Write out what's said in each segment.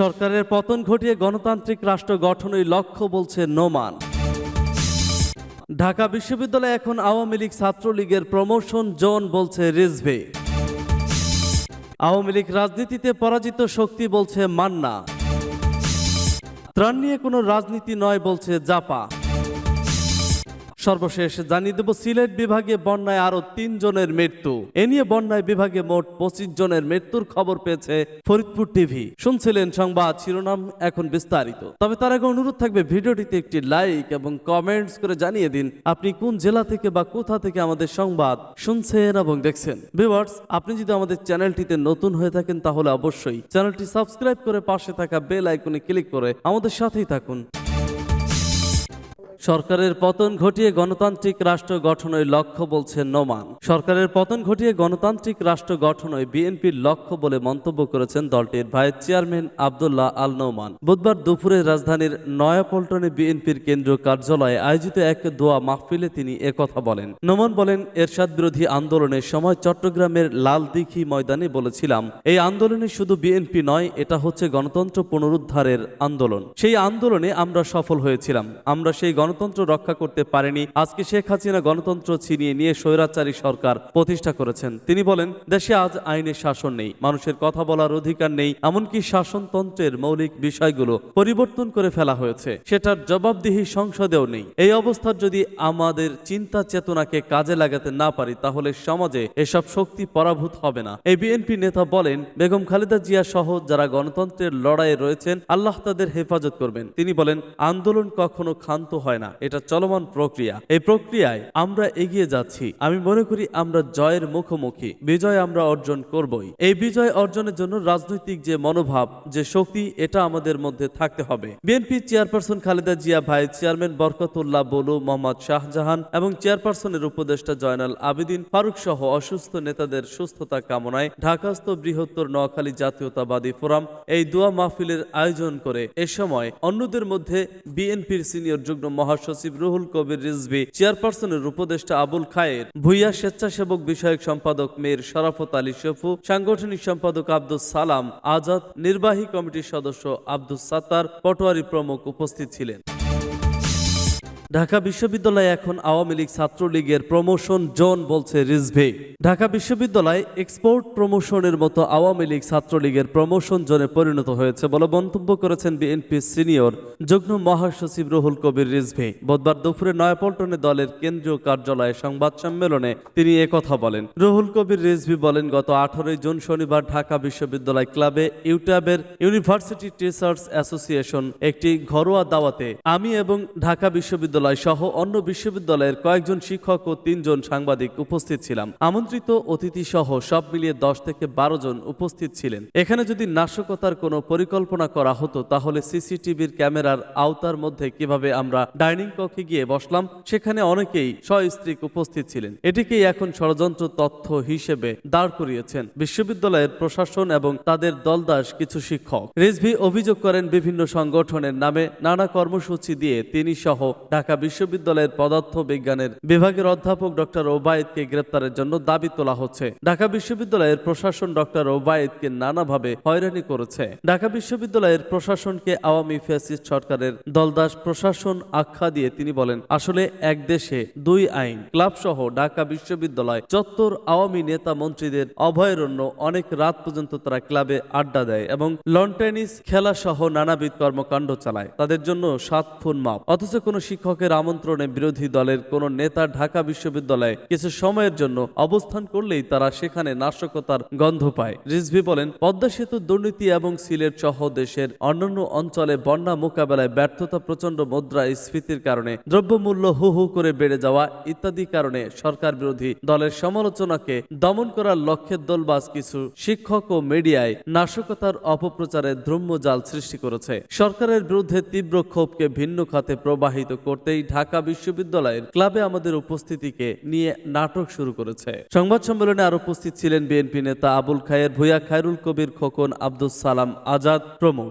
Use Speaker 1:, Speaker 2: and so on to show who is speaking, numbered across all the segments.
Speaker 1: সরকারের পতন ঘটিয়ে গণতান্ত্রিক রাষ্ট্র গঠনের লক্ষ্য বলছে নোমান ঢাকা বিশ্ববিদ্যালয়ে এখন আওয়ামী লীগ ছাত্রলীগের প্রমোশন জোন বলছে রিজভি আওয়ামী লীগ রাজনীতিতে পরাজিত শক্তি বলছে মান্না ত্রাণ নিয়ে কোনো রাজনীতি নয় বলছে জাপা সর্বশেষ জানিয়ে দেব সিলেট বিভাগে বন্যায় আরও তিনজনের মৃত্যু এ নিয়ে বন্যায় বিভাগে মোট পঁচিশ জনের মৃত্যুর খবর পেয়েছে ফরিদপুর টিভি শুনছিলেন সংবাদ শিরোনাম এখন বিস্তারিত তবে তার আগে অনুরোধ থাকবে ভিডিওটিতে একটি লাইক এবং কমেন্টস করে জানিয়ে দিন আপনি কোন জেলা থেকে বা কোথা থেকে আমাদের সংবাদ শুনছেন এবং দেখছেন ভিউয়ার্স আপনি যদি আমাদের চ্যানেলটিতে নতুন হয়ে থাকেন তাহলে অবশ্যই চ্যানেলটি সাবস্ক্রাইব করে পাশে থাকা বেল আইকনে ক্লিক করে আমাদের সাথেই থাকুন সরকারের পতন ঘটিয়ে গণতান্ত্রিক রাষ্ট্র গঠনের লক্ষ্য বলছে নোমান সরকারের পতন ঘটিয়ে গণতান্ত্রিক রাষ্ট্র গঠনই বিএনপির লক্ষ্য বলে মন্তব্য করেছেন দলটির ভাইস চেয়ারম্যান আবদুল্লাহ আল নোমান বুধবার দুপুরে রাজধানীর নয়াপল্টনে বিএনপির কেন্দ্রীয় কার্যালয়ে আয়োজিত এক দোয়া মাহফিলে তিনি একথা বলেন নোমান বলেন এরশাদ বিরোধী আন্দোলনের সময় চট্টগ্রামের লালদিঘি ময়দানে বলেছিলাম এই আন্দোলনে শুধু বিএনপি নয় এটা হচ্ছে গণতন্ত্র পুনরুদ্ধারের আন্দোলন সেই আন্দোলনে আমরা সফল হয়েছিলাম আমরা সেই গণ গণতন্ত্র রক্ষা করতে পারেনি আজকে শেখ হাসিনা গণতন্ত্র ছিনিয়ে নিয়ে স্বৈরাচারী সরকার প্রতিষ্ঠা করেছেন তিনি বলেন দেশে আজ আইনের শাসন নেই মানুষের কথা বলার অধিকার নেই এমনকি শাসনতন্ত্রের মৌলিক বিষয়গুলো পরিবর্তন করে ফেলা হয়েছে সেটার জবাবদিহি সংসদেও নেই এই অবস্থার যদি আমাদের চিন্তা চেতনাকে কাজে লাগাতে না পারি তাহলে সমাজে এসব শক্তি পরাভূত হবে না এই বিএনপি নেতা বলেন বেগম খালেদা জিয়া সহ যারা গণতন্ত্রের লড়াইয়ে রয়েছেন আল্লাহ তাদের হেফাজত করবেন তিনি বলেন আন্দোলন কখনো ক্ষান্ত হয় হয় না এটা চলমান প্রক্রিয়া এই প্রক্রিয়ায় আমরা এগিয়ে যাচ্ছি আমি মনে করি আমরা জয়ের মুখোমুখি বিজয় আমরা অর্জন করবই এই বিজয় অর্জনের জন্য রাজনৈতিক যে মনোভাব যে শক্তি এটা আমাদের মধ্যে থাকতে হবে বিএনপি চেয়ারপারসন খালেদা জিয়া ভাই চেয়ারম্যান বরকতুল্লাহ বলু মোহাম্মদ শাহজাহান এবং চেয়ারপারসনের উপদেষ্টা জয়নাল আবেদিন ফারুক সহ অসুস্থ নেতাদের সুস্থতা কামনায় ঢাকাস্থ বৃহত্তর নোয়াখালী জাতীয়তাবাদী ফোরাম এই দোয়া মাহফিলের আয়োজন করে এ সময় অন্যদের মধ্যে বিএনপির সিনিয়র যুগ্ম মহাসচিব রুহুল কবির রিজভি চেয়ারপারসনের উপদেষ্টা আবুল খায়ের ভুইয়া স্বেচ্ছাসেবক বিষয়ক সম্পাদক মেয়ের শরাফত আলী শফু সাংগঠনিক সম্পাদক আব্দুল সালাম আজাদ নির্বাহী কমিটির সদস্য আব্দুল সাত্তার পটোয়ারি প্রমুখ উপস্থিত ছিলেন ঢাকা বিশ্ববিদ্যালয়ে এখন আওয়ামী লীগ ছাত্রলীগের প্রমোশন জোন বলছে রিজভি ঢাকা বিশ্ববিদ্যালয় এক্সপোর্ট প্রমোশনের মতো আওয়ামী লীগ ছাত্রলীগের প্রমোশন জোনে পরিণত হয়েছে বলে মন্তব্য করেছেন বিএনপি সিনিয়র যুগ্ম মহাসচিব রুহুল কবির রিজভি বুধবার দুপুরে নয়াপল্টনে দলের কেন্দ্রীয় কার্যালয়ে সংবাদ সম্মেলনে তিনি একথা বলেন রুহুল কবির রিজভি বলেন গত আঠারোই জুন শনিবার ঢাকা বিশ্ববিদ্যালয় ক্লাবে ইউটাবের ইউনিভার্সিটি টিচার্স অ্যাসোসিয়েশন একটি ঘরোয়া দাওয়াতে আমি এবং ঢাকা বিশ্ববিদ্যালয় বিশ্ববিদ্যালয় সহ অন্য বিশ্ববিদ্যালয়ের কয়েকজন শিক্ষক ও তিনজন সাংবাদিক উপস্থিত ছিলাম আমন্ত্রিত অতিথি সহ সব মিলিয়ে দশ থেকে বারো জন উপস্থিত ছিলেন এখানে যদি নাশকতার কোনো পরিকল্পনা করা হতো তাহলে সিসিটিভির ক্যামেরার আওতার মধ্যে কিভাবে আমরা ডাইনিং কক্ষে গিয়ে বসলাম সেখানে অনেকেই সস্ত্রীক উপস্থিত ছিলেন এটিকেই এখন ষড়যন্ত্র তথ্য হিসেবে দাঁড় করিয়েছেন বিশ্ববিদ্যালয়ের প্রশাসন এবং তাদের দলদাস কিছু শিক্ষক রেজভি অভিযোগ করেন বিভিন্ন সংগঠনের নামে নানা কর্মসূচি দিয়ে তিনি সহ ঢাকা ঢাকা বিশ্ববিদ্যালয়ের পদার্থ বিজ্ঞানের বিভাগের অধ্যাপক ডক্টর ওবায়েদকে গ্রেপ্তারের জন্য দাবি তোলা হচ্ছে ঢাকা বিশ্ববিদ্যালয়ের প্রশাসন ডক্টর ওবায়েদকে নানাভাবে হয়রানি করেছে ঢাকা বিশ্ববিদ্যালয়ের প্রশাসনকে আওয়ামী ফ্যাসিস্ট সরকারের দলদাস প্রশাসন আখ্যা দিয়ে তিনি বলেন আসলে এক দেশে দুই আইন ক্লাব সহ ঢাকা বিশ্ববিদ্যালয় চত্বর আওয়ামী নেতা মন্ত্রীদের অভয়ারণ্য অনেক রাত পর্যন্ত তারা ক্লাবে আড্ডা দেয় এবং লন টেনিস খেলা সহ নানাবিধ কর্মকাণ্ড চালায় তাদের জন্য সাত ফুন মাপ অথচ কোনো শিক্ষক শিক্ষকের আমন্ত্রণে বিরোধী দলের কোন নেতা ঢাকা বিশ্ববিদ্যালয়ে কিছু সময়ের জন্য অবস্থান করলেই তারা সেখানে নাশকতার গন্ধ পায় রিজভি বলেন পদ্মা সেতু দুর্নীতি এবং সিলেট সহ দেশের অন্যান্য অঞ্চলে বন্যা মোকাবেলায় ব্যর্থতা প্রচন্ড মুদ্রা স্ফীতির কারণে দ্রব্যমূল্য হু হু করে বেড়ে যাওয়া ইত্যাদি কারণে সরকার বিরোধী দলের সমালোচনাকে দমন করার লক্ষ্যে দলবাজ কিছু শিক্ষক ও মিডিয়ায় নাশকতার অপপ্রচারে জাল সৃষ্টি করেছে সরকারের বিরুদ্ধে তীব্র ক্ষোভকে ভিন্ন খাতে প্রবাহিত করতে করতেই ঢাকা বিশ্ববিদ্যালয়ের ক্লাবে আমাদের উপস্থিতিকে নিয়ে নাটক শুরু করেছে সংবাদ সম্মেলনে আর উপস্থিত ছিলেন বিএনপি নেতা আবুল খায়ের ভূয়া খায়রুল কবির খোকন আব্দুল সালাম আজাদ প্রমুখ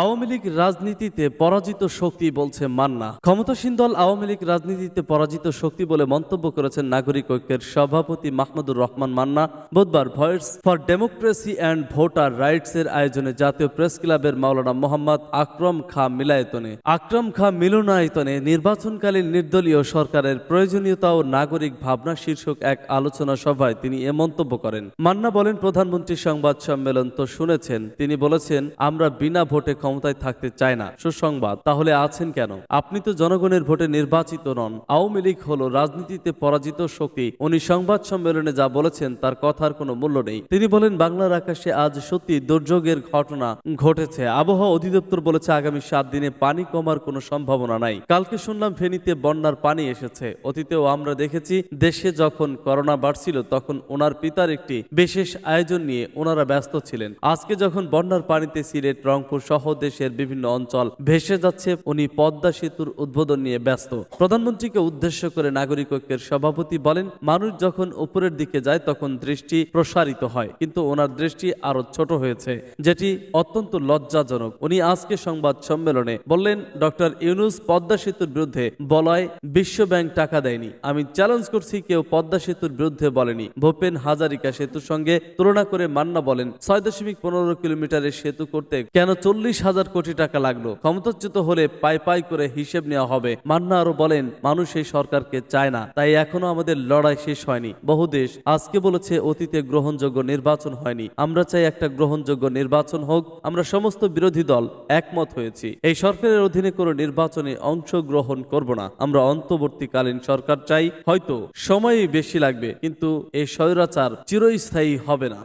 Speaker 1: আওয়ামী লীগ রাজনীতিতে পরাজিত শক্তি বলছে মান্না ক্ষমতাসীন দল আওয়ামী লীগ রাজনীতিতে পরাজিত শক্তি বলে মন্তব্য করেছেন নাগরিক ঐক্যের সভাপতি মাহমুদুর রহমান মান্না বুধবার voice for democracy and voter rights এর আয়োজনে জাতীয় প্রেস ক্লাবের মাওলানা মোহাম্মদ আকরম খা মিলায়তনে আকরম খা মিলনায়তনে নির্বাচনকালীন নির্দলীয় সরকারের প্রয়োজনীয়তা ও নাগরিক ভাবনা শীর্ষক এক আলোচনা সভায় তিনি এ মন্তব্য করেন মান্না বলেন প্রধানমন্ত্রী সংবাদ সম্মেলন তো শুনেছেন তিনি বলেছেন আমরা বিনা ভোটে ক্ষমতায় থাকতে চায় না সুসংবাদ তাহলে আছেন কেন আপনি তো জনগণের ভোটে নির্বাচিত নন আওয়ামী লীগ হল রাজনীতিতে পরাজিত শক্তি উনি সংবাদ সম্মেলনে যা বলেছেন তার কথার কোনো মূল্য নেই তিনি বলেন বাংলার আকাশে আজ সত্যি দুর্যোগের ঘটনা ঘটেছে আবহাওয়া অধিদপ্তর বলেছে আগামী সাত দিনে পানি কমার কোনো সম্ভাবনা নাই কালকে শুনলাম ফেনীতে বন্যার পানি এসেছে অতীতেও আমরা দেখেছি দেশে যখন করোনা বাড়ছিল তখন ওনার পিতার একটি বিশেষ আয়োজন নিয়ে ওনারা ব্যস্ত ছিলেন আজকে যখন বন্যার পানিতে সিলেট রংপুর সহ দেশের বিভিন্ন অঞ্চল ভেসে যাচ্ছে উনি পদ্মা সেতুর উদ্বোধন নিয়ে ব্যস্ত প্রধানমন্ত্রীকে উদ্দেশ্য করে নাগরিক ঐক্যের সভাপতি বলেন মানুষ যখন উপরের দিকে যায় তখন দৃষ্টি প্রসারিত হয় কিন্তু ওনার দৃষ্টি আরো ছোট হয়েছে যেটি অত্যন্ত লজ্জাজনক উনি আজকে সংবাদ সম্মেলনে বললেন ডক্টর ইউনুস পদ্মা সেতুর বিরুদ্ধে বলয় বিশ্ব ব্যাংক টাকা দেয়নি আমি চ্যালেঞ্জ করছি কেউ পদ্মা সেতুর বিরুদ্ধে বলেনি ভূপেন হাজারিকা সেতুর সঙ্গে তুলনা করে মান্না বলেন ছয় দশমিক পনেরো কিলোমিটারের সেতু করতে কেন চল্লিশ হাজার কোটি টাকা লাগলো ক্ষমতাচ্যুত হলে পাই পাই করে হিসেব নেওয়া হবে মান্না আরো বলেন মানুষ এই সরকারকে চায় না তাই এখনো আমাদের লড়াই শেষ হয়নি বহু দেশ আজকে বলেছে অতীতে গ্রহণযোগ্য নির্বাচন হয়নি আমরা চাই একটা গ্রহণযোগ্য নির্বাচন হোক আমরা সমস্ত বিরোধী দল একমত হয়েছি এই সরকারের অধীনে কোনো নির্বাচনে অংশগ্রহণ করব না আমরা অন্তর্বর্তীকালীন সরকার চাই হয়তো সময়ই বেশি লাগবে কিন্তু এই স্বৈরাচার চিরস্থায়ী হবে না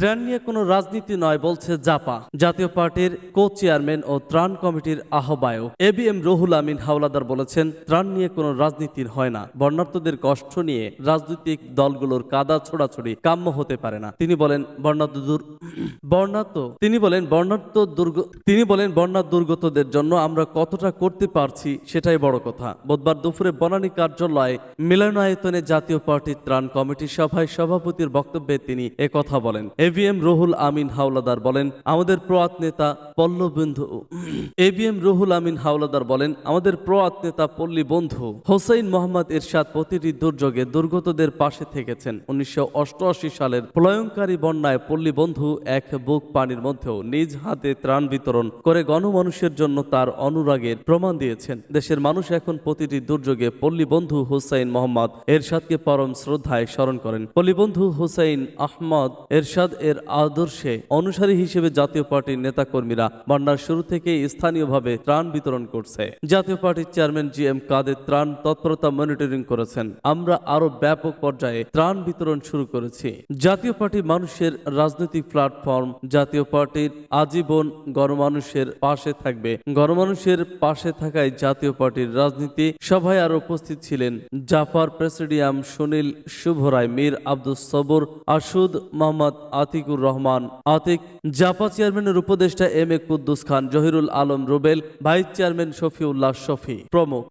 Speaker 1: ত্রাণ নিয়ে কোনো রাজনীতি নয় বলছে জাপা জাতীয় পার্টির কো চেয়ারম্যান ও ত্রাণ কমিটির আহ্বায়ক A B M Ruhul Amin Howlader বলেছেন ত্রাণ নিয়ে কোনো রাজনীতি হয় না বর্ণার্থদের কষ্ট নিয়ে রাজনৈতিক দলগুলোর কাদা ছোড়াছড়ি কাম্য হতে পারে না তিনি বলেন বর্ণার্থ দুর বর্ণাত্ম তিনি বলেন বর্ণার্থ দুর্গ তিনি বলেন বন্যা দুর্গতদের জন্য আমরা কতটা করতে পারছি সেটাই বড় কথা বুধবার দুপুরে বনানী কার্যালয়ে মিলনায়তনে জাতীয় পার্টির ত্রাণ কমিটি সভায় সভাপতির বক্তব্যে তিনি কথা বলেন এবিএম রহুল আমিন হাওলাদার বলেন আমাদের প্রয়াত নেতা পল্লবন্ধু এবিএম রহুল আমিন হাওলাদার বলেন আমাদের প্রয়াত নেতা পল্লী বন্ধু হোসেন মোহাম্মদ এরশাদ প্রতিটি দুর্যোগে দুর্গতদের পাশে থেকেছেন উনিশশো সালের প্রলয়ঙ্কারী বন্যায় পল্লী বন্ধু এক বুক পানির মধ্যেও নিজ হাতে ত্রাণ বিতরণ করে গণমানুষের জন্য তার অনুরাগের প্রমাণ দিয়েছেন দেশের মানুষ এখন প্রতিটি দুর্যোগে পল্লী বন্ধু হোসাইন মোহাম্মদ এরশাদকে পরম শ্রদ্ধায় স্মরণ করেন পল্লী বন্ধু হোসাইন আহমদ এরশাদ এর আদর্শে অনুসারী হিসেবে জাতীয় পার্টির নেতাকর্মীরা বন্যার শুরু থেকে স্থানীয়ভাবে ত্রাণ বিতরণ করছে জাতীয় পার্টির চেয়ারম্যান জি এম কাদের ত্রাণ তৎপরতা মনিটরিং করেছেন আমরা আরো ব্যাপক পর্যায়ে ত্রাণ বিতরণ শুরু করেছি জাতীয় পার্টি মানুষের রাজনৈতিক প্ল্যাটফর্ম জাতীয় পার্টির আজীবন গণমানুষের পাশে থাকবে গণমানুষের পাশে থাকায় জাতীয় পার্টির রাজনীতি সভায় আর উপস্থিত ছিলেন জাফার প্রেসিডিয়াম সুনীল শুভরায় মীর আব্দুল সবর আসুদ মোহাম্মদ আতিকুর রহমান আতিক জাপা চেয়ারম্যানের উপদেষ্টা M A Quddus Khan Zahirul Alam Rubel vice chairman Shafiullah Shafi প্রমুখ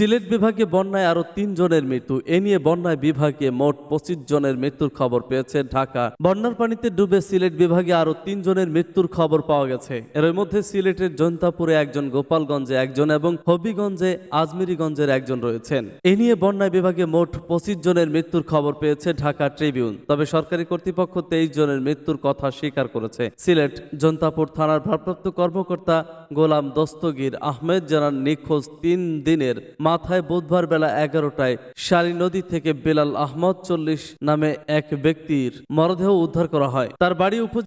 Speaker 1: সিলেট বিভাগে বন্যায় আরও জনের মৃত্যু এ নিয়ে বন্যায় বিভাগে মোট পঁচিশ জনের মৃত্যুর খবর পেয়েছে ঢাকা বন্যার পানিতে ডুবে সিলেট বিভাগে আরও জনের মৃত্যুর খবর পাওয়া গেছে এর মধ্যে সিলেটের জৈন্তাপুরে একজন গোপালগঞ্জে একজন এবং হবিগঞ্জে আজমিরিগঞ্জের একজন রয়েছেন এ নিয়ে বন্যায় বিভাগে মোট পঁচিশ জনের মৃত্যুর খবর পেয়েছে ঢাকা ট্রিবিউন তবে সরকারি কর্তৃপক্ষ তেইশ জনের মৃত্যুর কথা স্বীকার করেছে সিলেট জৈন্তাপুর থানার ভারপ্রাপ্ত কর্মকর্তা গোলাম দস্তগীর আহমেদ জানান নিখোঁজ তিন দিনের মাথায় বুধবার বেলা এগারোটায় শালী নদী থেকে বেলাল আহমদ চল্লিশ নামে এক ব্যক্তির মরদেহ উদ্ধার করা হয় তার বাড়ি উপ